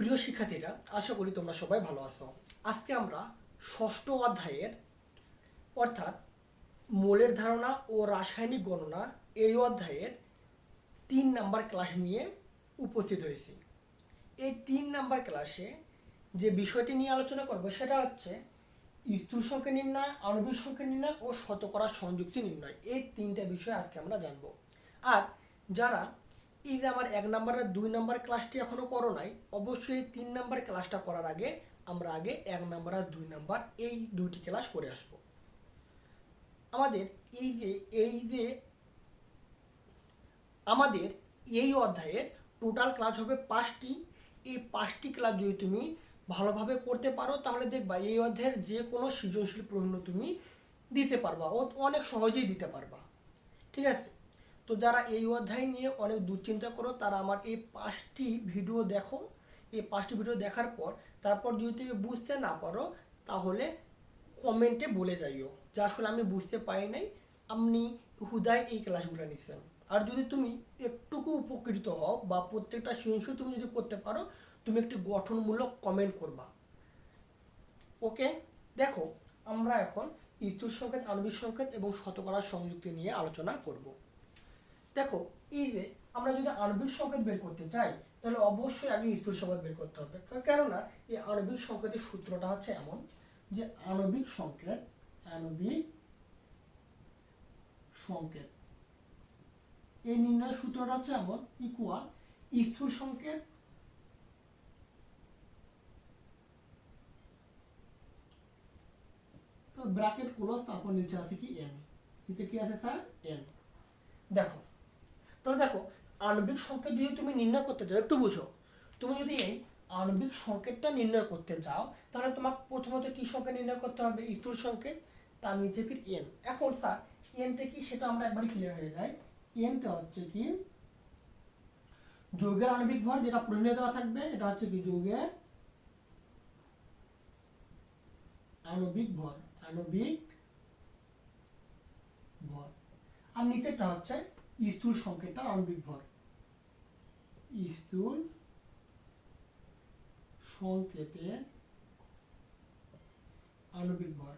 প্রিয় শিক্ষার্থীরা, আশা করি তোমরা সবাই ভালো আছো। আজকে আমরা ষষ্ঠ অধ্যায়ের, অর্থাৎ মোলের ধারণা ও রাসায়নিক গণনা এই অধ্যায়ের তিন নাম্বার ক্লাস নিয়ে উপস্থিত হয়েছি। এই তিন নাম্বার ক্লাসে যে বিষয়টি নিয়ে আলোচনা করব সেটা হচ্ছে স্থূল সংখ্যা নির্ণয়, আণবিক সংখ্যা নির্ণয় ও শতকরা সংযুক্তি নির্ণয়। এই তিনটা বিষয় আজকে আমরা জানব। আর যারা এই যে আমার এক নাম্বার আর দুই নাম্বার ক্লাসটি এখনও করো নাই। অবশ্যই তিন নাম্বার ক্লাসটা করার আগে আমরা আগে এক নাম্বার আর দুই নাম্বার এই দুইটি ক্লাস করে আসব। আমাদের এই যে এই যে, আমাদের এই অধ্যায়ের টোটাল ক্লাস হবে পাঁচটি। এই পাঁচটি ক্লাস যদি তুমি ভালোভাবে করতে পারো, তাহলে দেখবা এই অধ্যায়ের যে কোনো সৃজনশীল প্রশ্ন তুমি দিতে পারবা, ও অনেক সহজেই দিতে পারবা। ঠিক আছে? তো যারা এই অধ্যায় নিয়ে অনেক দুশ্চিন্তা করো, তারা আমার এই পাঁচটি ভিডিও দেখো। এই পাঁচটি ভিডিও দেখার পর, তারপর যদি তুমি বুঝতে না পারো, তাহলে কমেন্টে বলে যাইও। যে আসলে আমি বুঝতে পারি নাই, আপনি হুদায় এই ক্লাসগুলো নিচ্ছেন আর যদি তুমি একটুকু উপকৃত হও, বা প্রত্যেকটা সৃজনশীল তুমি যদি করতে পারো, তুমি একটি গঠনমূলক কমেন্ট করবা। ওকে দেখো, আমরা এখন স্থূল সংকেত, আণবিক সংকেত এবং শতকরা সংযুক্তি নিয়ে আলোচনা করব। দেখো, এই যে আমরা যদি আণবিক সংকেত বের করতে চাই, তাহলে অবশ্যই আগে স্থূল সংকেত বের করতে হবে। কেননা এই আণবিক সংকেতের সূত্রটা হচ্ছে এমন যে আণবিক সংকেত আণবিক সংকেত। এই নির্ণয় সূত্রটা হচ্ছে এমন ইকুয়াল স্থূল সংকেত ব্র্যাকেট ক্লোজ তারপর নিচে আছে কি? এন নিচে কি আছে স্যার? এন দেখো তাহলে দেখো, আণবিক সংকেত যদি তুমি নির্ণয় করতে চাও, একটু বুঝো। তুমি যদি এই আণবিক সংকেতটা নির্ণয় করতে চাও, তাহলে তোমার প্রথমত কি সংকেত নির্ণয় করতে হবে? স্থূল সংকেত, তার নিচে ফির এন এখন স্যার এন থেকে সেটা আমরা একবারই ক্লিয়ার হয়ে যায়। এনটা হচ্ছে কি যৌগের আণবিক ভর, যেটা প্রশ্নে দেওয়া থাকবে, এটা হচ্ছে কি যৌগের আণবিক ভর আণবিক ভর। আর নিচেরটা হচ্ছে স্থূল সংকেতটা আণবিক ভর। স্থূল সংকেতের আণবিক ভর।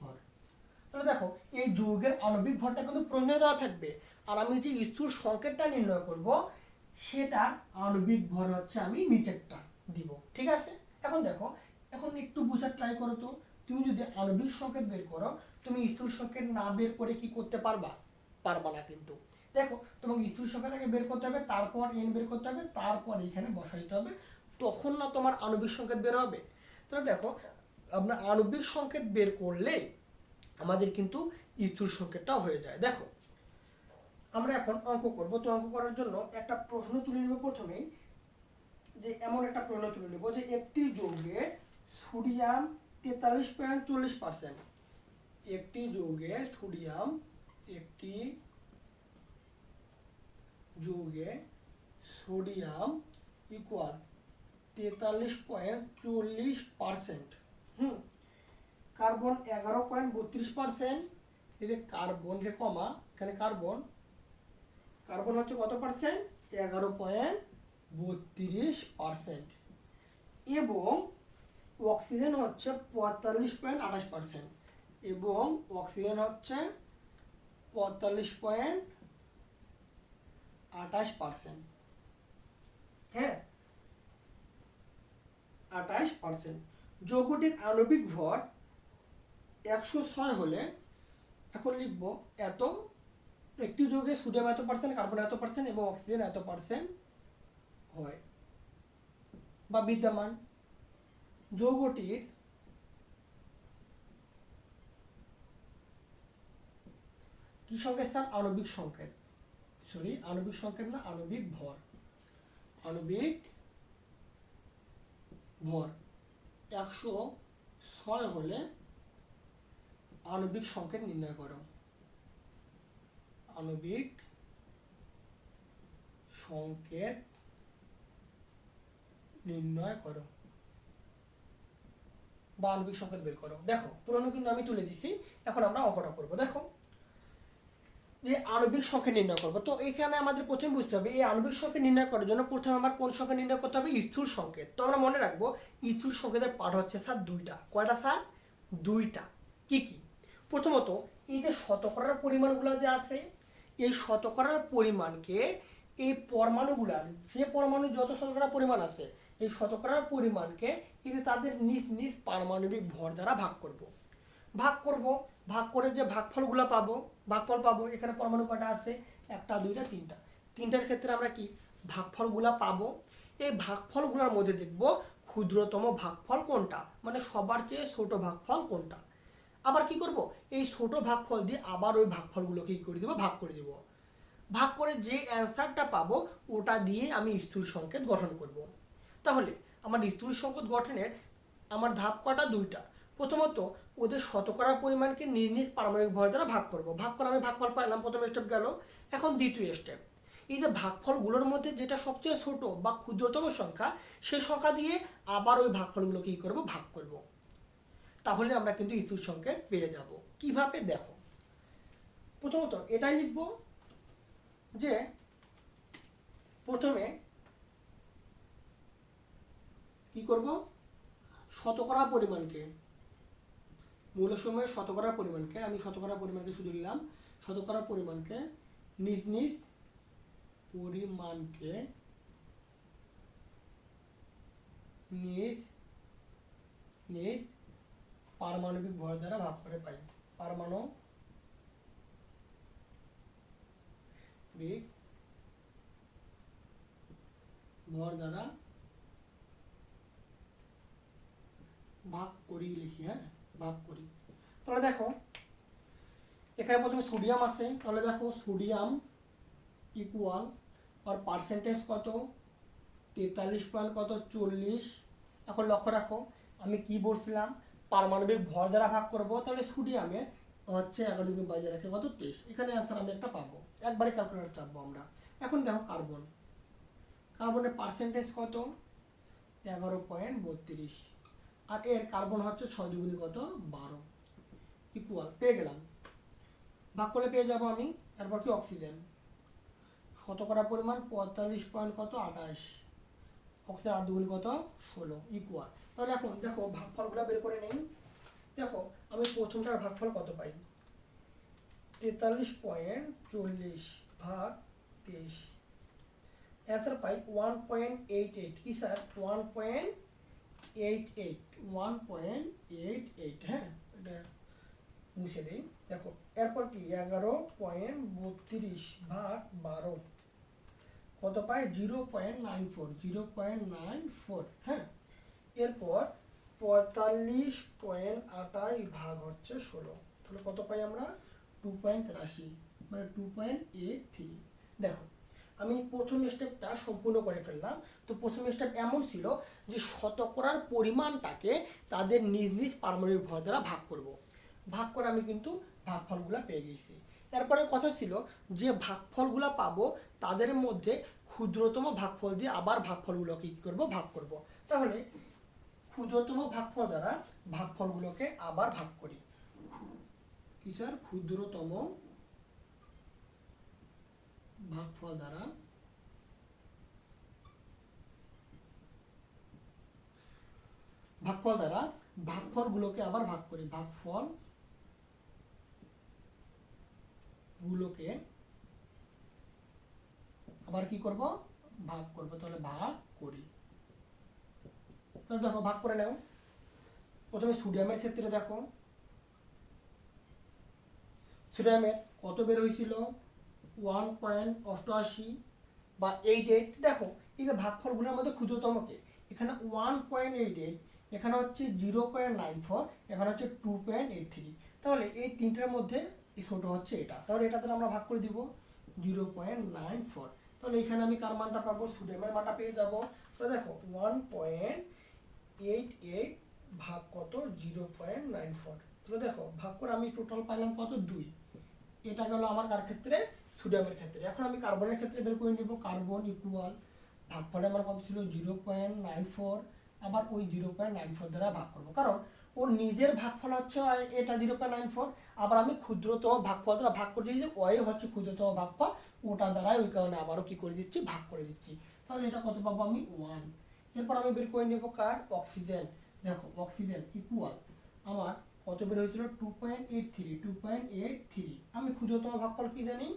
ভর। তাহলে দেখো, এই যৌগের আণবিক ভরটা কিন্তু প্রশ্নে দেওয়া থাকবে। আর আমি যে স্থূল সংকেতটা নির্ণয় করব, সেটা আণবিক ভর হচ্ছে আমি নিচেরটা দিব। ঠিক আছে? এখন দেখো, এখন একটু বোঝার ট্রাই করো তো। তুমি যদি আণবিক সংকেত বের করো, তুমি স্থূল সংকেত না বের করে কি করতে পারবা? পারবা না কিন্তু। দেখো, তোমাকে স্থূল সংকেত আগে বের করতে হবে, তারপর এন বের করতে হবে, তারপর এখানে বসাইতে হবে, তখন না তোমার আণবিক সংকেত বের হবে। তাহলে দেখো, আমরা আণবিক সংকেত বের করলে আমাদের কিন্তু স্থূল সংকেতটাও হয়ে যায়। দেখো, আমরা এখন অঙ্ক করব। তো অঙ্ক করার জন্য একটা প্রশ্ন তুলে নেব প্রথমেই, যে এমন একটা প্রশ্ন তুলে নেব যে একটি যৌগে সোডিয়াম তেতাল্লিশ পয়েন্ট চল্লিশ পার্সেন্ট একটি যৌগে সোডিয়াম, একটি যৌগে সোডিয়াম ইকুয়াল তেতাল্লিশ পয়েন্ট চল্লিশ পার্সেন্ট হুম। কার্বন এগারো পয়েন্ট বত্রিশ পার্সেন্ট যে কার্বন যে কমা, এখানে কার্বন কার্বন হচ্ছে কত পার্সেন্ট এগারো পয়েন্ট বত্রিশ পার্সেন্ট এবং অক্সিজেন হচ্ছে পঁয়তাল্লিশ পয়েন্ট আঠাশ পার্সেন্ট এবং অক্সিজেন হচ্ছে পঁয়তাল্লিশ পয়েন্ট আঠাশ পার্সেন্ট। হ্যাঁ? আঠাশ পার্সেন্ট। যৌগটির আণবিক ভর একশো ছয় হলে এখন লিখব এত, একটি যৌগে সোডিয়াম এত পার্সেন্ট, কার্বন এত পার্সেন্ট এবং অক্সিজেন এত পার্সেন্ট হয় বা বিদ্যমান। যৌগটির কি সংকেত, স্যার? আণবিক সংকেত। সরি আণবিক সংকেত না, আণবিক ভর। আণবিক ভর। একশো ছয় হলে আণবিক সংকেত নির্ণয় করো। আণবিক সংকেত নির্ণয় করো। বা আণবিক সংকেত বের করো। দেখো, পুরনো কিন্তু আমি তুলে দিছি, এখন আমরা অঙ্কটা করব। দেখো, যে আণবিক সংখ্যা নির্ণয় করব। তো এখানে আমাদের প্রথমে বুঝতে হবে, এই আণবিক সংখ্যা নির্ণয় করার জন্য প্রথমে আমার কোন সংখ্যা নির্ণয় করতে হবে? স্থূল সংকেত। তো আমরা মনে রাখব, স্থূল সংকেতের পাঠ হচ্ছে স্যার দুইটা। কয়টা স্যার? দুইটা। কি কি? প্রথমত, এই যে শতকরার পরিমাণগুলো যে আছে, এই শতকরার পরিমাণকে এই পরমাণুগুলার, যে পরমাণু যত শতকরা পরিমাণ আছে, এই শতকরার পরিমাণকে কিন্তু তাদের নিজ নিজ পারমাণবিক ভর দ্বারা ভাগ করব। ভাগ করব, ভাগ করে যে ভাগফলগুলো পাবো, ভাগফল পাবো, এখানে পরমাণু কটা আছে? একটা, দুইটা, তিনটা। তিনটার ক্ষেত্রে আমরা কি? ভাগফলগুলো পাবো। এই ভাগফলগুলোর মধ্যে দেখব ক্ষুদ্রতম ভাগফল কোনটা? মানে সবার চেয়ে ছোট ভাগফল কোনটা? আবার কি করব? এই ছোট ভাগফল দিয়ে আবার ওই ভাগফলগুলোকে কি করে দেবো? ভাগ করে দেবো। ভাগ করে যে অ্যান্সারটা পাবো, ওটা দিয়ে আমি স্থূল সংকেত গঠন করব। তাহলে আমার স্থূল সংকেত গঠনের আমার ধাপ কটা? দুইটা। প্রথমত, ওদের শতকরা পরিমাণকে নিজ নিজ পারমাণবিক ভর দ্বারা ভাগ করব। ভাগ করে আমি ভাগফল পাইলাম, প্রথম স্টেপ গেল। এখন দ্বিতীয় স্টেপ এই যে ভাগফলগুলোর মধ্যে যেটা সবচেয়ে ছোট বা ক্ষুদ্রতম সংখ্যা, সেই সংখ্যা দিয়ে আবার ওই ভাগফলগুলোকে কি করব? ভাগ করব। তাহলে আমরা কিন্তু স্থূল সংকেত পেয়ে যাব। কীভাবে? দেখো। প্রথমত এটাই লিখব যে, প্রথমে কি করব? শতকরা পরিমাণকে। মূল সময়ের শতকরা পরিমাণকে, আমি শতকরা পরিমাণকে শুধু নিলাম। শতকরা পরিমাণকে নিজ নিজ পরিমাণকে নিজ নিজ পারমাণবিক ভর দ্বারা ভাগ করে পাই। পারমাণবিক ভর দ্বারা ভাগ করি লিখি হ্যাঁ? ভাগ করি। তাহলে দেখো, এখানে প্রথমে সোডিয়াম আছে, তাহলে দেখো সোডিয়াম ইকুয়াল আর পার্সেন্টেজ কত? তেতাল্লিশ পয়েন্ট কত? চল্লিশ। এখন লক্ষ্য রাখো, আমি কি বলছিলাম? পারমাণবিক ভর দ্বারা ভাগ করব, তাহলে সোডিয়ামে হচ্ছে এগারো ডিগ্রি রাখে কত? তেইশ। এখানে অ্যান্সার আমি একটা পাবো। একবারে ক্যালকুলেটার চাপবো আমরা। এখন দেখো কার্বন কার্বনের পার্সেন্টেজ কত? এগারো পয়েন্ট বত্রিশ। আর এর কার্বন হচ্ছে ছয় দুগুণি কত? বারো। ইকুয়াল পেয়ে গেলাম। ভাগ করলে পেয়ে যাব আমি, এরপর কি? অক্সিজেন শতকরা পরিমাণ? পঁয়তাল্লিশ পয়েন্ট কত? আঠাশ। অক্সিজেন আট দুগুণি কত? ষোলো। ইকুয়াল তাহলে এখন দেখো, ভাগফলগুলো বের করে নেই। দেখো, আমি প্রথমটার ভাগফল কত পাই? তেতাল্লিশ পয়েন্ট চল্লিশ ভাগ তেইশ। অ্যান্সার পাই ওয়ান পয়েন্ট এইট এইট কি স্যার ওয়ান পয়েন্ট হ্যাঁ? মুছে দিই। দেখো, এরপর কি? এগারো পয়েন্ট বত্রিশ ভাগ বারো। কত পাই? Zero point nine four zero point nine four হ্যাঁ? এরপর পঁয়তাল্লিশ পয়েন্ট আটাই ভাগ হচ্ছে ষোলো। তাহলে কত পাই আমরা? টু পয়েন্ট তেরাশি মানে টু পয়েন্ট এইট থ্রি দেখো আমি প্রথম স্টেপটা সম্পূর্ণ করে ফেললাম। তো প্রথম স্টেপ এমন ছিল যে শতকরার পরিমাণটাকে তাদের নিজ নিজ পারমাণবিক ভর দ্বারা ভাগ করব। ভাগ করে আমি কিন্তু ভাগফলগুলো পেয়ে গেছি। এরপরে কথা ছিল যে ভাগফলগুলো পাবো, তাদের মধ্যে ক্ষুদ্রতম ভাগফল দিয়ে আবার ভাগফলগুলোকে কি করব? ভাগ করব। তাহলে ক্ষুদ্রতম ভাগফল দ্বারা ভাগফলগুলোকে আবার ভাগ করি। কি স্যার? ক্ষুদ্রতম ভাগফল দ্বারা ভাগফল দ্বারা ভাগফলগুলোকে আবার ভাগ করি ভাগফল গুলোকে আবার কি করব ভাগ করব তাহলে ভাগ করি তাহলে দেখো ভাগ করে নাও প্রথমে সোডিয়ামের ক্ষেত্রে দেখো। সোডিয়ামের কত বের হয়েছিল? ওয়ান পয়েন্ট অষ্টআশি বা এইট এইট দেখো, এই যে ভাগফলগুলোর মধ্যে ক্ষুদ্রতমকে এখানে ওয়ান পয়েন্ট এইট এইট এখানে হচ্ছে জিরো পয়েন্ট নাইন ফোর এখানে হচ্ছে টু পয়েন্ট এইট থ্রি তাহলে এই তিনটার মধ্যে এই ছোটো হচ্ছে এটা। তাহলে এটা তাহলে আমরা ভাগ করে দিব জিরো পয়েন্ট নাইন ফোর তাহলে এখানে আমি কার মানটা পাবো? সোডিয়ামের মানটা পেয়ে যাব। তো দেখো ওয়ান পয়েন্ট এইট এইট ভাগ কত? জিরো পয়েন্ট নাইন ফোর তাহলে দেখো, ভাগ করে আমি টোটাল পাইলাম কত? দুই। এটা গেল আমার কার ক্ষেত্রে? সোডিয়ামের ক্ষেত্রে। এখন আমি কার্বনের ক্ষেত্রে বের করে নিব। কার্বন ইকুয়াল ভাগফলে আমার কত ছিল? জিরো পয়েন্ট নাইন ফোর আবার ওই জিরো পয়েন্ট নাইন ফোর দ্বারা ভাগ করব। কারণ ওর নিজের ভাগফল হচ্ছে এটা জিরো পয়েন্ট নাইন ফোর আবার আমি ক্ষুদ্রতম ভাগফল দ্বারা ভাগ করে দিচ্ছি ওয়াই হচ্ছে ক্ষুদ্রতম ভাগফল। ওটা দ্বারাই ওই কারণে আবারও কি করে দিচ্ছি? ভাগ করে দিচ্ছি। তাহলে এটা কত পাবো আমি? ওয়ান এরপর আমি বের করে নেব কার? অক্সিজেন দেখো অক্সিজেন ইকুয়াল আমার কত বের হয়েছিল? Two point eight three two point eight three আমি ক্ষুদ্রতম ভাগফল কি জানি?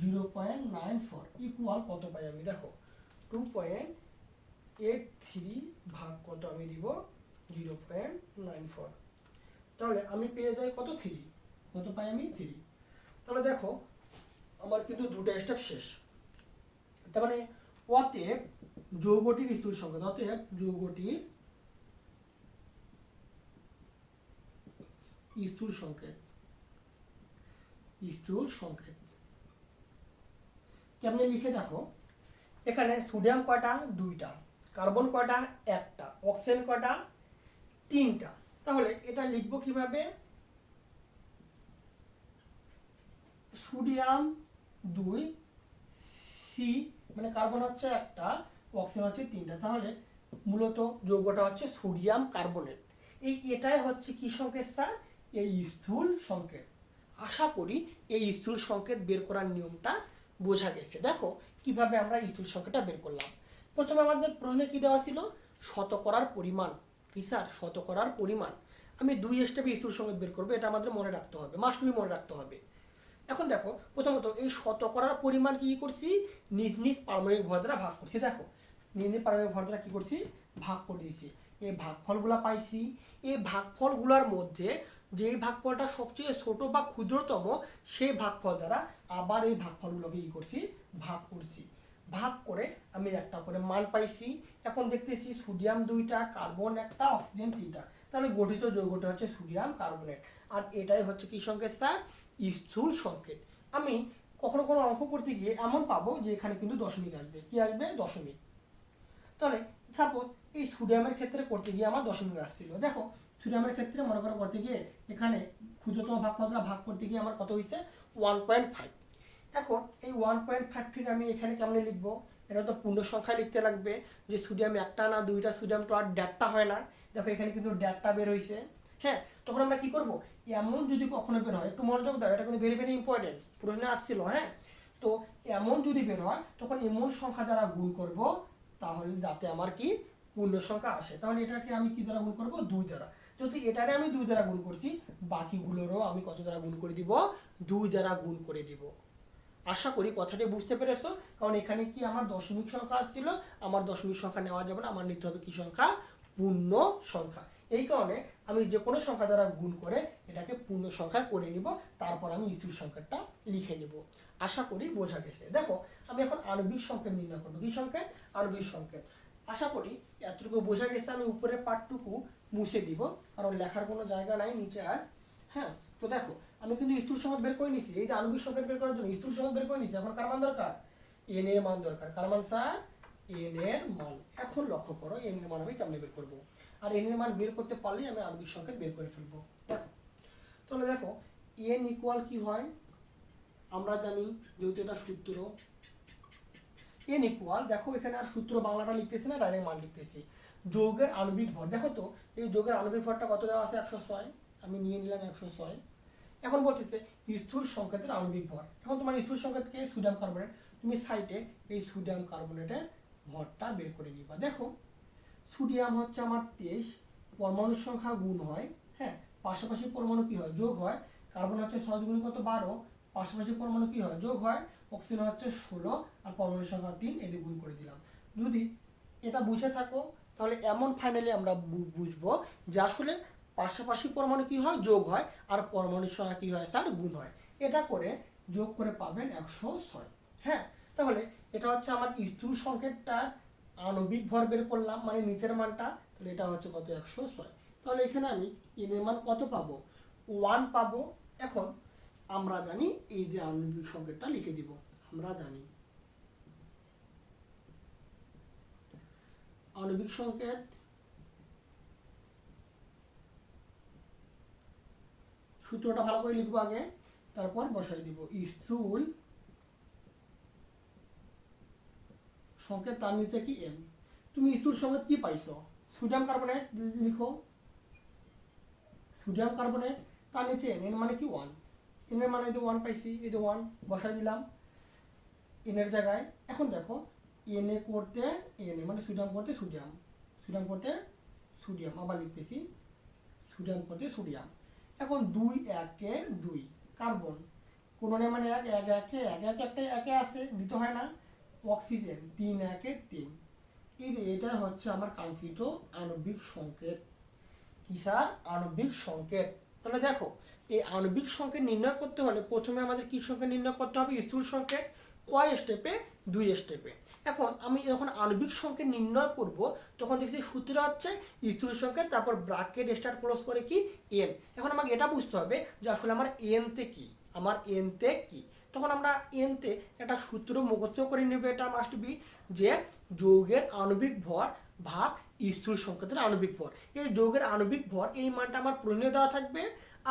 Zero point nine four equal কত পাই আমি? দেখো টু পয়েন্ট এইট থ্রি ভাগ কত আমি দিব? জিরো পয়েন্ট নাইন ফোর তাহলে আমি পেয়ে যাই কত? থ্রি কত পাই আমি? থ্রি তাহলে দেখো, আমার কিন্তু দুটো স্টেপ শেষ। তার মানে অতএব যৌগটির স্থূল সংকেত অতএব যৌগটির স্থূল সংকেত স্থূল সংকেত কেমনে লিখে দেখো? এখানে সোডিয়াম কয়টা? দুইটা। কার্বন কয়টা? একটা। অক্সিজেন কয়টা? তিনটা। তাহলে এটা লিখব কীভাবে? সোডিয়াম দুই, সি মানে কার্বন হচ্ছে একটা, অক্সিজেন হচ্ছে তিনটা। তাহলে মূলত যৌগটা হচ্ছে সোডিয়াম কার্বনেট। এই এটাই হচ্ছে কি সংকেত, স্যার? এই স্থূল সংকেত। আশা করি এই স্থূল সংকেত বের করার নিয়মটা বোঝা গেছে। দেখো, কীভাবে আমরা স্থূল সংকেতটা বের করলাম। প্রথমে আমাদের প্রশ্নে কি দেওয়া ছিল? শতকরার পরিমাণ। কি স্যার? শতকরার পরিমাণ। আমি দুই স্টেপে স্থূল সংকেত বের করব, এটা আমাদের মনে রাখতে হবে মাস্ট বি মনে রাখতে হবে। এখন দেখো, প্রথমত এই শতকরার পরিমাণ কি করছি? নিজ নিজ পারমাণবিক ভর দ্বারা ভাগ করছি। দেখো, নিজ নিজ পারমাণবিক ভর দ্বারা কি করছি? ভাগ করে দিয়েছি। এই ভাগফলগুলা পাইছি। এই ভাগফলগুলোর মধ্যে যে ভাগফলটা সবচেয়ে ছোট বা ক্ষুদ্রতম, সেই ভাগফল দ্বারা আবার এই ভাগফলগুলোকে কি করছি? ভাগ করছি। ভাগ করে আমি একটা করে মান পাইছি। এখন দেখতেছি সোডিয়াম দুইটা, কার্বন একটা, অক্সিজেন তিনটা। তাহলে গঠিত যৌগটা হচ্ছে সোডিয়াম কার্বনেট। আর এটাই হচ্ছে কি সংকেত, স্যার? স্থূল সংকেত। আমি কখনো কোনো অঙ্ক করতে গিয়ে এমন পাবো যে এখানে কিন্তু দশমিক আসবে। কি আসবে? দশমিক। তাহলে সাপোজ এই সোডিয়ামের ক্ষেত্রে করতে গিয়ে আমার দশমিক আসছিল। দেখো সোডিয়ামের ক্ষেত্রে মনে করো করতে গিয়ে এখানে ক্ষুদ্রতম ভাগফলটা ভাগ করতে গিয়ে আমার কত হয়েছে ওয়ান পয়েন্ট ফাইভ এখন এই ওয়ান পয়েন্ট ফাইভ ফিট আমি এখানে কেমনে লিখব? এটা তো পূর্ণ সংখ্যায় লিখতে লাগবে যে সোডিয়াম একটা না দুইটা সোডিয়াম তো আর ড্যাটটা হয় না। দেখো এখানে কিন্তু ড্যাটটা বের হয়েছে হ্যাঁ তখন আমরা কি করব? এমন যদি কখনো বের হয়, একটু মনোযোগ দাও, এটা কিন্তু ভেরি ভেরি ইম্পর্টেন্ট প্রশ্নে আসছিল হ্যাঁ? তো এমন যদি বের হয়, তখন এমন সংখ্যা দ্বারা গুণ করব, তাহলে যাতে আমার কি পূর্ণ সংখ্যা আসে। তাহলে এটাকে আমি কি দ্বারা গুণ করব? দুই দ্বারা। যদি এটারে আমি দুই দ্বারা গুণ করছি, বাকিগুলোরও আমি কত দ্বারা গুণ করে দিব? দুই দ্বারা গুণ করে দিব। আশা করি কথাটি বুঝতে পেরেছ, কারণ এখানে কি আমার দশমিক সংখ্যা আসছিল? আমার দশমিক সংখ্যা নেওয়া যাবে না, আমার নিতে হবে কি সংখ্যা? পূর্ণ সংখ্যা। এই কারণে আমি যে কোনো সংখ্যা দ্বারা গুণ করে এটাকে পূর্ণ সংখ্যা করে নিব, তারপর আমি স্থূল সংখ্যাটা লিখে নিব। আশা করি বোঝা গেছে। দেখো, আমি এখন আণবিক সংকেত নির্ণয় করব। কি সংকেত? আণবিক সংকেত। আশা করি এতটুকু বোঝা গেছে আমি উপরের পার্টটুকু মুছে দিব, কারণ লেখার কোনো জায়গা নাই নিচে আর। হ্যাঁ তো দেখো, আমি কিন্তু স্থূল সংকেত বের করে নিছি। এই যে আণবিক সংকেত বের করার জন্য স্থূল সংকেত বের করে নিছি, এখন কার মান দরকার? এন এর মান দরকার। কার মান স্যার? এন এর মান। এখন লক্ষ্য করো এন এর মান আমি কেমনে বের করব? আর এন এর মান বের করতে পারলেই আমি আণবিক সংকেত বের করে ফেলব। দেখো, তাহলে দেখো এন ইকুয়াল কি হয়? আমরা জানি, যেহেতু এটা সূত্র। এন ইকুয়াল দেখো এখানে আর সূত্র বাংলাটা লিখতেছি না ডাইরেক্ট মান লিখতেছি। যৌগের আণবিক ভর। দেখো তো, এই যৌগের আণবিক ভরটা কত দেওয়া আছে? একশো ছয়। আমি নিয়ে নিলাম একশো ছয়। এখন বলতেছে স্থূল সংকেতের আণবিক ভর। এখন তোমার স্থূল সংকেতকে সোডিয়াম কার্বনেট। তুমি সাইটে এই সোডিয়াম কার্বনেটের ভরটা বের করে নিবা। দেখো, সোডিয়াম হচ্ছে আমার তেইশ, পরমাণুর সংখ্যা গুণ হয় হ্যাঁ? পাশাপাশি পরমাণু কি হয়? যোগ হয়। কার্বন হচ্ছে ছয় দুগুণ কত? বারো। পাশাপাশি পরমাণু কি হয়? যোগ হয়। অক্সিজেন হচ্ছে ষোলো, আর পরমাণুর সংখ্যা তিন। এদের গুণ করে দিলাম। যদি এটা বুঝে থাকো তাহলে এমন ফাইনালি আমরা বুঝব যে আসলে পাশাপাশি পরমাণু কি হয়? যোগ হয়। আর পরমাণুর সংখ্যা কি হয় স্যার? গুণ হয়। এটা করে যোগ করে পাবেন একশো ছয়। হ্যাঁ? তাহলে এটা হচ্ছে আমার স্থূল সংকেতটা। আণবিক ভর বের করলাম মানে নিচের মানটা। তাহলে এটা হচ্ছে কত? একশো ছয়। তাহলে এখানে আমি এন এর মান কত পাবো? ওয়ান পাবো। এখন আমরা জানি এই যে আণবিক সংকেতটা লিখে দিব। আমরা জানি। আণবিক সংকেত, সূত্রটা ভালো করে লিখব আগে, তারপর বসাই দিব। স্থূল সংকেত তার নিচে কি এন তুমি স্থূল সংকেত কি পাইছো? সোডিয়াম কার্বনেট লিখো। সোডিয়াম কার্বনেট তার নিচে এন এন মানে কি ওয়ান এন এর মানে যে ওয়ান পাইছি, এই যে ওয়ান বসাই দিলাম। এন এর জায়গায়। এখন দেখো এন এ করতে এন এ মানে সোডিয়াম করতে সোডিয়াম সোডিয়াম করতে সোডিয়াম আবার লিখতেছি সোডিয়াম করতে সোডিয়াম এখন দুই একে দুই কার্বন কোন মানে এক এক, একে, এক এক, একটা একে আছে, দিতে হয় না। অক্সিজেন তিন, একে তিন। এই এটা হচ্ছে আমার কাঙ্ক্ষিত আণবিক সংকেত। কি স্যার? আণবিক সংকেত। তাহলে দেখো, এই আণবিক সংকেত নির্ণয় করতে হলে প্রথমে আমাদের কি সংকেত নির্ণয় করতে হবে? স্থূল সংকেত। কয় স্টেপে দুই স্টেপে এখন আমি যখন আণবিক সংখ্যা নির্ণয় করব, তখন দেখছি সূত্র হচ্ছে স্থূল সংখ্যা তারপর ব্রাকেট স্টার ক্লোজ করে কি? এন এখন আমাকে এটা বুঝতে হবে যে আসলে আমার এনতে কি? আমার এনতে কি? তখন আমরা এনতে একটা সূত্র মুখস্থ করে নেবে, এটা মাস্ট বি যে যৌগের আণবিক ভর ভাগ স্থূল সংকেতের আণবিক ভর। এই যৌগের আণবিক ভর এই মানটা আমার প্রশ্নে দেওয়া থাকবে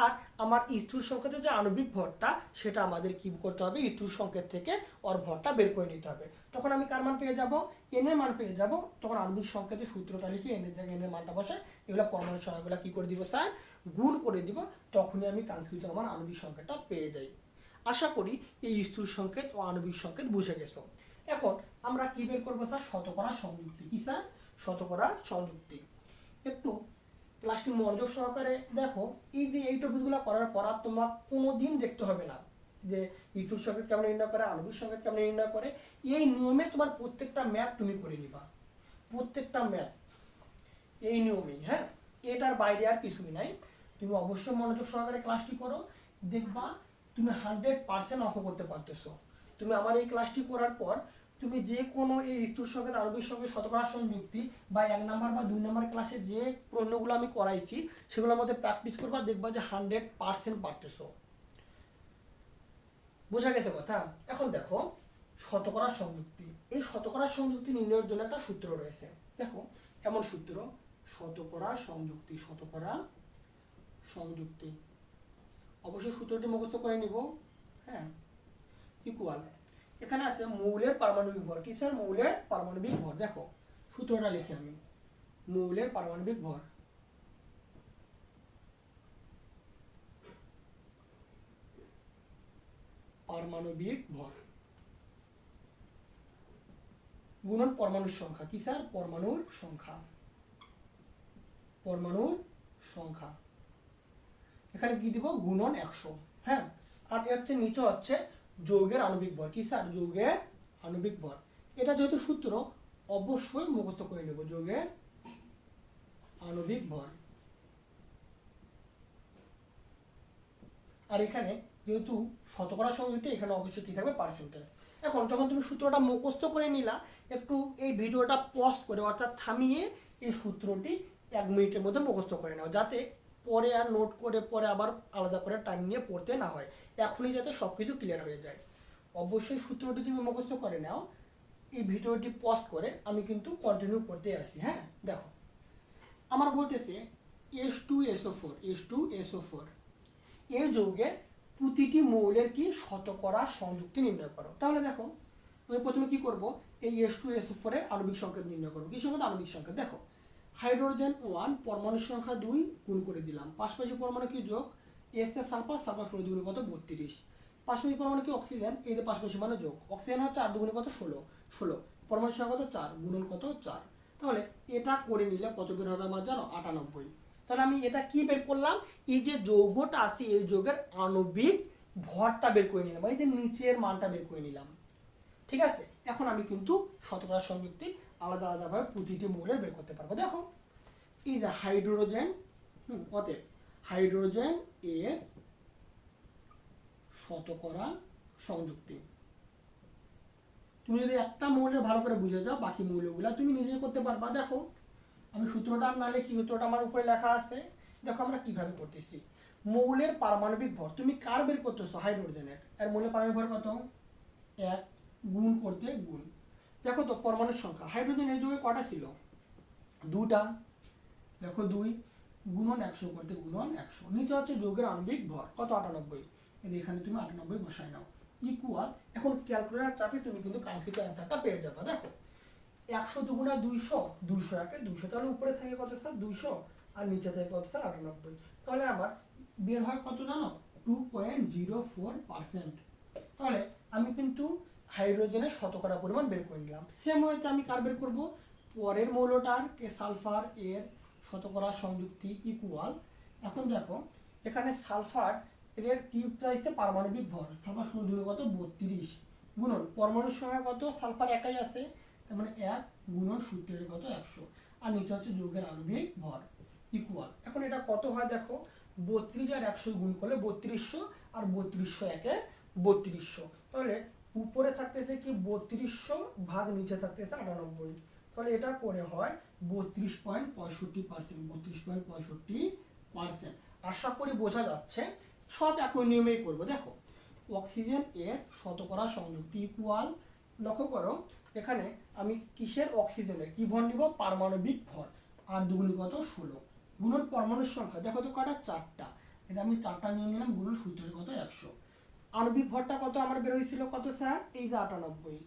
আর আমার স্থূল সংকেতের যে আণবিক ভরটা, সেটা আমাদের কি করতে হবে? স্থূল সংকেত থেকে ওর ভরটা বের করে নিতে হবে। তখন আমি কার মান পেয়ে যাব? এন এর মান পেয়ে যাব। তখন আণবিক সংকেতের সূত্রটা লিখে এন এর জায়গায় এন এর মানটা বসে এগুলো পরমাণু সংখ্যাগুলো কি করে দিব স্যার? গুণ করে দিব। তখনই আমি কাঙ্ক্ষিত আমার আণবিক সংকেতটা পেয়ে যাই। আশা করি এই স্থূল সংকেত ও আণবিক সংকেত বুঝে গেছো। এখন আমরা কি বের করব স্যার? শতকরা সংযুক্তি। কি স্যার? শতকরা সংযুক্তি। একটু ক্লাসটি মনোযোগ সহকারে দেখো, এই যে এই টপিকগুলো করার পর আর তোমার কোনো দিন দেখতে হবে না যে স্থূল সংকেত কেমন নির্ণয় করে আণবিক সংকেত কেমন নির্ণয় করে, এই নিয়মে তোমার প্রত্যেকটা ম্যাথ তুমি করে নিবা। প্রত্যেকটা ম্যাথ এই নিয়মেই হ্যাঁ? এটার বাইরে আর কিছুই নাই। তুমি অবশ্যই মনোযোগ সহকারে ক্লাসটি করো, দেখবা তুমি হান্ড্রেড পার্সেন্ট অঙ্ক করতে পারতেছো। তুমি আমার এই ক্লাসটি করার পর তুমি যে কোনো এই স্থূল সংকেত আণবিক সংকেত শতকরা সংযুক্তি বা এক নাম্বার বা দুই নাম্বার ক্লাসে যে প্রশ্নগুলো আমি করাইছি, সেগুলোর মধ্যে প্র্যাকটিস করবা, দেখবা যে হান্ড্রেড পার্সেন্ট পারতেছো। বোঝা গেছে কথা? এখন দেখো, শতকরা সংযুক্তি। এই শতকরা সংযুক্তি নির্ণয়ের জন্য একটা সূত্র রয়েছে। দেখো, এমন সূত্র, শতকরা সংযুক্তি শতকরা সংযুক্তি। অবশ্যই সূত্রটি মুখস্থ করে নিব হ্যাঁ? ইকুয়াল এখানে আছে মৌলের পারমাণবিক ভর। কি স্যার মৌলের পারমাণবিক ভর? দেখো, সূত্রটা লিখি আমি। মৌলের পারমাণবিক ভর। পারমাণবিক ভর। গুণন পরমাণুর সংখ্যা। কি স্যার পরমাণুর সংখ্যা। পরমাণুর সংখ্যা। এখানে কি দিব? গুণন একশো। হ্যাঁ? আর হচ্ছে, নিচে হচ্ছে যৌগের আণবিক ভর। কি স্যার? যৌগের আণবিক ভর। এটা যেহেতু সূত্র, অবশ্যই মুখস্থ করে নেব যৌগের আণবিক ভর। আর এখানে যেহেতু শতকরা সংযুক্তি এখানে অবশ্যই কি থাকবে? পার্সেন্টেজ। এখন যখন তুমি সূত্রটা মুখস্থ করে নিলা, একটু এই ভিডিওটা পজ করে, অর্থাৎ থামিয়ে এই সূত্রটি এক মিনিটের মধ্যে মুখস্থ করে নাও, যাতে পরে আর নোট করে পরে আবার আলাদা করে টাইম নিয়ে পড়তে না হয়। এখনই যাতে সব কিছু ক্লিয়ার হয়ে যায়। অবশ্যই সূত্রটি তুমি মুখস্থ করে নাও। এই ভিডিওটি পজ করে আমি কিন্তু কন্টিনিউ করতে আসি হ্যাঁ? দেখো। আমার বলতেছে S two SO four S two SO four এই যৌগে প্রতিটি মৌলের কি শতকরা সংযুক্তি নির্ণয় করো? তাহলে দেখো, আমি প্রথমে কি করব? এই এস টু এস ফোরের আণবিক সংকেত নির্ণয় করব। কি সংকেত? আণবিক সংকেত। দেখো হাইড্রোজেন ওয়ান পরমাণু সংখ্যা দুই গুণ করে দিলাম। পাশাপাশি পরমাণু কি যোগ? এস তে সালফার সালফার ষোলো দুগুণে কত? বত্রিশ। পাশাপাশি পরমাণু কি অক্সিজেন? যে পাশাপাশি মানে যোগ। অক্সিজেন হচ্ছে চার দুগুণে কত? ষোলো। ষোলো। পরমাণু সংখ্যা কত? চার। গুণন কত? চার। তাহলে এটা করে নিলে কত বের হবে আমার জানো? আটানব্বই। তাহলে আমি এটা কি বের করলাম? এই যে যৌগটা আছে, এই যৌগের আণবিক ভরটা বের করে নিলাম। এই যে নিচের মানটা বের করে নিলাম। ঠিক আছে? এখন আমি কিন্তু শতকরা সংযুক্তি আলাদা আলাদাভাবে প্রতিটি মৌলের বের করতে পারব। দেখো, এই যে হাইড্রোজেন, হুম, অতএব হাইড্রোজেন এর শতকরা সংযুক্তি। তুমি যদি একটা মৌলের ভালো করে বুঝে যাও, বাকি মৌলগুলা তুমি নিজে করতে পারবা। দেখো, আমি সূত্রটা না লিখি, সূত্রটা আমার উপরে লেখা আছে। দেখো, আমরা কীভাবে করতেছি? মৌলের পারমাণবিক ভর, তুমি কার বের করতেছো? হাইড্রোজেনের। এর মৌলের পারমাণবিক ভর কত? এক গুণ করতে গুণ। দেখো তো পরমাণুর সংখ্যা। হাইড্রোজেন এই যুগে কটা ছিল? দুটা দেখো দুই, গুণন একশো করতে গুণন একশো। নিচে হচ্ছে যৌগের আণবিক ভর, কত? আটানব্বই। এখানে তুমি আটানব্বই বসাই নাও। ইকুয়াল এখন ক্যালকুলেটার চাপে তুমি কিন্তু কাঙ্ক্ষিত অ্যান্সারটা পেয়ে যাবে, দেখো। একশো দুগুণা দুইশো দুইশো একে দুইশো, তাহলে উপরে থাকে কত স্যার? দুইশো। আর নিচে থাকে কত স্যার? আটানব্বই। তাহলে আমার বের হয় কত জানো? Two point zero four percent তাহলে আমি কিন্তু হাইড্রোজেনের শতকরা পরিমাণ বের করে নিলাম। সেম হয়েছে আমি কার বের করব? পরের মৌলটার, কে সালফার এর শতকরা সংযুক্তি ইকুয়াল এখন দেখো, এখানে সালফার এর কি চাইছে পারমাণবিক ভর, সালফার শূন্য দুই কত? বত্রিশ। গুণন, পরমাণুর সংখ্যা কত? সালফার একাই আছে, তার মানে এক গুণন সূত্রের কত? একশো। আর নিচে হচ্ছে যৌগের আণবিক ভর ইকুয়াল এখন এটা কত হয় দেখো? বত্রিশ আর একশো গুণ করলে বত্রিশশো, আর বত্রিশশো একে বত্রিশশো। তাহলে উপরে থাকতেছে কি বত্রিশশো ভাগ নিচে থাকতেছে আটানব্বই। তাহলে এটা করে হয় বত্রিশ পয়েন্ট পঁয়ষট্টি পার্সেন্ট, বত্রিশ পয়েন্ট পঁয়ষট্টি পার্সেন্ট। আশা করি বোঝা যাচ্ছে। সব একই নিয়মেই করব। দেখো, অক্সিজেন এর শতকরা সংযুক্তি ইকুয়াল লক্ষ্য করো, এখানে আমি কিসের অক্সিজেনের? কি ভর নিব? পারমাণবিক ভর। আর দুগুণ কত? ষোলো। গুণন পরমাণুর সংখ্যা। দেখো তো কটা? চারটা। এটা আমি চারটা নিয়ে নিলাম, গুণন সূত্রের কত? একশো। আণবিক ভরটা কত আমার বের হয়েছিল? কত স্যার? এই যে আটানব্বই।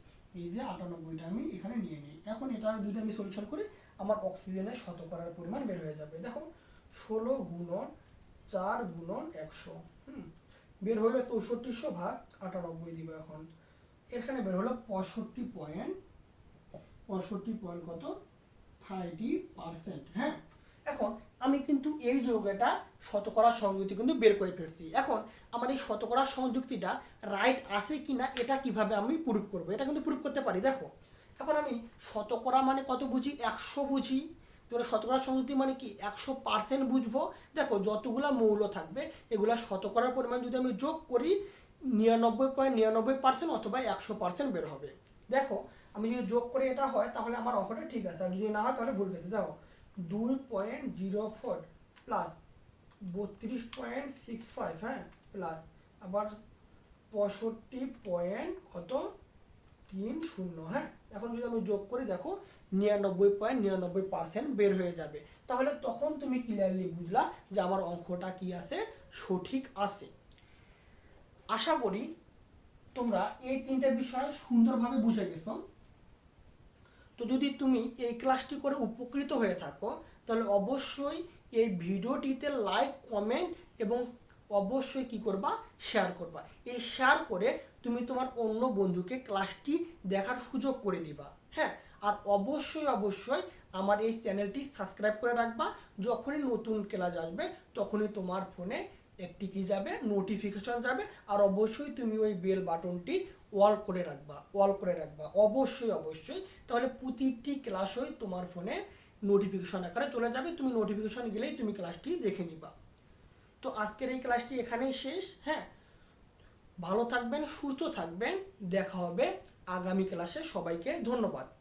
এই যে আটানব্বইটা আমি এখানে নিয়ে নিই। এখন এটা যদি আমি সলিউশন করি, আমার অক্সিজেনের শতকরার পরিমাণ বের হয়ে যাবে। দেখো, ষোলো গুণন চার গুণন একশো। হুম? বের হলো চৌষট্টিশো ভাগ আটানব্বই দিব এখন। এখানে বের হলো পঁয়ষট্টি পয়েন্ট পঁয়ষট্টি পয়েন্ট কত? থার্টি পার্সেন্ট হ্যাঁ? এখন আমি কিন্তু এই যৌগটা শতকরা সংযুক্তি কিন্তু বের করে ফেলছি। এখন আমার এই শতকরা সংযুক্তিটা রাইট আছে কিনা এটা কীভাবে আমি প্রুফ করব? এটা কিন্তু প্রুফ করতে পারি, দেখো। এখন আমি শতকরা মানে কত বুঝি? একশো বুঝি। তাহলে শতকরা সংযুক্তি মানে কি? একশো পার্সেন্ট বুঝব। দেখো, যতগুলা মৌল থাকবে, এগুলা শতকরার পরিমাণ যদি আমি যোগ করি, নিরানব্বই পয়েন্ট নিরানব্বই পার্সেন্ট অথবা একশো পার্সেন্ট বের হবে। দেখো, আমি যদি যোগ করে এটা হয়, তাহলে আমার অঙ্কটা ঠিক আছে। আর যদি না হয়, তাহলে ভুল গেছে দেখো দুই পয়েন্ট জিরো ফোর প্লাস বত্রিশ পয়েন্ট সিক্স ফাইভ হ্যাঁ প্লাস আবার পঁয়ষট্টি পয়েন্ট কত? তিন শূন্য হ্যাঁ। এখন যদি আমি যোগ করি, দেখো, নিরানব্বই পয়েন্ট নিরানব্বই পার্সেন্ট বের হয়ে যাবে। তাহলে তখন তুমি ক্লিয়ারলি বুঝলা যে আমার অঙ্কটা কি আছে? সঠিক আছে। আশা করি তোমরা এই তিনটে বিষয় সুন্দরভাবে বুঝে গেছো। তো যদি তুমি এই ক্লাসটি করে উপকৃত হয়ে থাকো, তাহলে অবশ্যই এই ভিডিওটিতে লাইক কমেন্ট এবং অবশ্যই কি করবা? শেয়ার করবা। এই শেয়ার করে তুমি তোমার অন্য বন্ধুকে ক্লাসটি দেখার সুযোগ করে দিবা হ্যাঁ? আর অবশ্যই অবশ্যই আমার এই চ্যানেলটি সাবস্ক্রাইব করে রাখবা। যখনই নতুন ক্লাস আসবে, তখনই তোমার ফোনে একটি কি যাবে? নোটিফিকেশন যাবে। আর অবশ্যই তুমি ওই বেল বাটনটি অল করে রাখবা অল করে রাখবা। অবশ্যই অবশ্যই। তাহলে প্রতিটি ক্লাসই তোমার ফোনে নোটিফিকেশন আকারে চলে যাবে। তুমি নোটিফিকেশন গেলেই তুমি ক্লাসটি দেখে নিবা। তো আজকের এই ক্লাসটি এখানেই শেষ। হ্যাঁ? ভালো থাকবেন, সুস্থ থাকবেন। দেখা হবে আগামী ক্লাসে সবাইকে ধন্যবাদ।